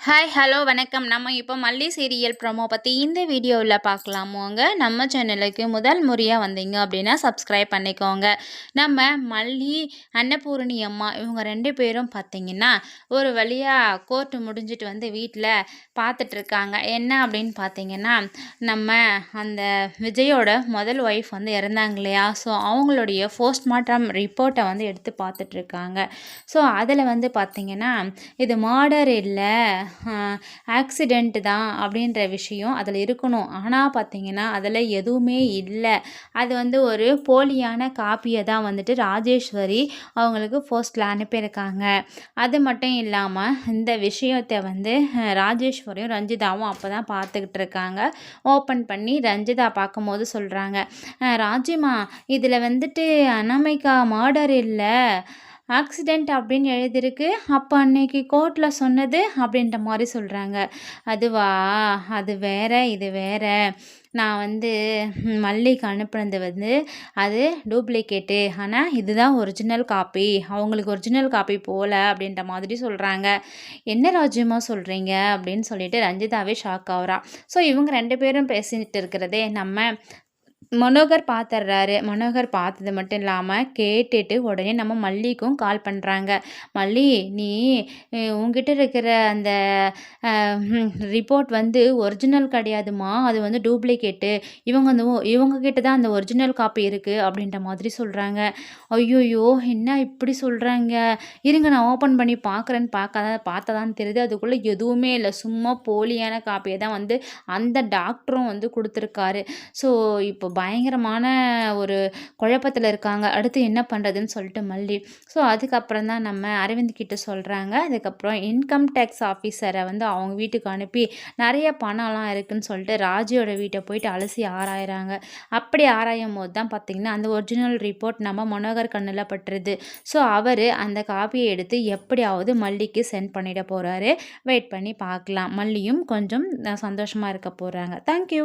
Hi hello வணக்கம். நம்ம இப்போ மல்லி சீரியல் ப்ரோமோ பற்றி இந்த வீடியோவில் பார்க்கலாமோங்க நம்ம சேனலுக்கு முதல் முறையாக வந்தீங்க அப்படின்னா சப்ஸ்கிரைப் பண்ணிக்கோங்க. நம்ம மல்லி அன்னபூரணி அம்மா இவங்க ரெண்டு பேரும் பார்த்தீங்கன்னா ஒரு வழியாக கோர்ட்டு முடிஞ்சிட்டு வந்து வீட்டில் பார்த்துட்ருக்காங்க என்ன அப்படின்னு பார்த்தீங்கன்னா நம்ம அந்த விஜயோட முதல் ஒய்ஃப் வந்து இறந்தாங்க இல்லையா? ஸோ அவங்களுடைய போஸ்ட்மார்ட்டம் ரிப்போர்ட்டை வந்து எடுத்து பார்த்துட்ருக்காங்க ஸோ அதில் வந்து பார்த்திங்கன்னா இது மார்டர் இல்லை. ஆக்சிடெண்ட்டு தான் அப்படின்ற விஷயம் அதில் இருக்கணும். ஆனால் பார்த்தீங்கன்னா அதில் எதுவுமே இல்லை. அது வந்து ஒரு போலியான காப்பியை தான் வந்துட்டு ராஜேஸ்வரி அவங்களுக்கு போஸ்ட்டில் அனுப்பியிருக்காங்க. அது மட்டும் இல்லாமல் இந்த விஷயத்தை வந்து ராஜேஸ்வரியும் ரஞ்சிதாவும் அப்போ தான் பார்த்துக்கிட்டு இருக்காங்க. ஓப்பன் பண்ணி ரஞ்சிதா பார்க்கும்போது சொல்கிறாங்க ராஜிமா இதில் வந்துட்டு அனாமிகா மர்டர் இல்லை. ஆக்சிடெண்ட் அப்படின்னு எழுதியிருக்கு. அப்போ அன்னைக்கு கோர்ட்டில் சொன்னது அப்படின்ற மாதிரி சொல்கிறாங்க அதுவா? அது வேற இது வேற. நான் வந்து மல்லிக்கு அனுப்புனது வந்து அது டூப்ளிகேட்டு ஆனால் இதுதான் ஒரிஜினல் காப்பி அவங்களுக்கு ஒரிஜினல் காப்பி போகல அப்படின்ற மாதிரி சொல்கிறாங்க என்ன ராஜ்யமாக சொல்கிறீங்க அப்படின்னு சொல்லிட்டு ரஞ்சிதாவே ஷாக் ஆகுறா. ஸோ இவங்க ரெண்டு பேரும் பேசிட்டு இருக்கிறதே நம்ம மனோகர் பார்த்துட்றாரு மனோகர் பார்த்தது மட்டும் இல்லாமல் கேட்டுட்டு உடனே நம்ம மல்லிக்கும் கால் பண்ணுறாங்க மல்லி நீ உங்ககிட்ட இருக்கிற அந்த ரிப்போர்ட் வந்து ஒரிஜினல் கிடையாதுமா அது வந்து டூப்ளிகேட்டு இவங்க வந்து இவங்க கிட்ட தான் அந்த ஒரிஜினல் காப்பி இருக்குது அப்படின்ற மாதிரி சொல்கிறாங்க ஐயோயோ என்ன இப்படி சொல்கிறாங்க இருங்க நான் ஓப்பன் பண்ணி பார்க்குறேன்னு பார்க்காத பார்த்ததான் தெரியுது. அதுக்குள்ளே எதுவுமே இல்லை. சும்மா போலியான காப்பியை தான் வந்து அந்த டாக்டரும் வந்து கொடுத்துருக்காரு. ஸோ இப்போ பயங்கரமான ஒரு குழப்பத்தில் இருக்காங்க. அடுத்து என்ன பண்ணுறதுன்னு சொல்லிட்டு மல்லி. ஸோ அதுக்கப்புறம் தான் நம்ம அரவிந்த் கிட்ட சொல்கிறாங்க அதுக்கப்புறம் இன்கம் டேக்ஸ் ஆஃபீஸரை வந்து அவங்க வீட்டுக்கு அனுப்பி நிறைய பணம்லாம் இருக்குதுன்னு சொல்லிட்டு ராஜியோட வீட்டை போயிட்டு அலசி ஆராயிறாங்க. அப்படி ஆராயும் போது தான் பார்த்திங்கன்னா அந்த ஒரிஜினல் ரிப்போர்ட் நம்ம மனோகர் கண்ணில் பட்டுருது. ஸோ அவர் அந்த காப்பியை எடுத்து எப்படியாவது மல்லிக்கு சென்ட் பண்ணிட போகிறாரு வெயிட் பண்ணி பார்க்கலாம். மல்லியும் கொஞ்சம் சந்தோஷமாக இருக்க போகிறாங்க தேங்க்யூ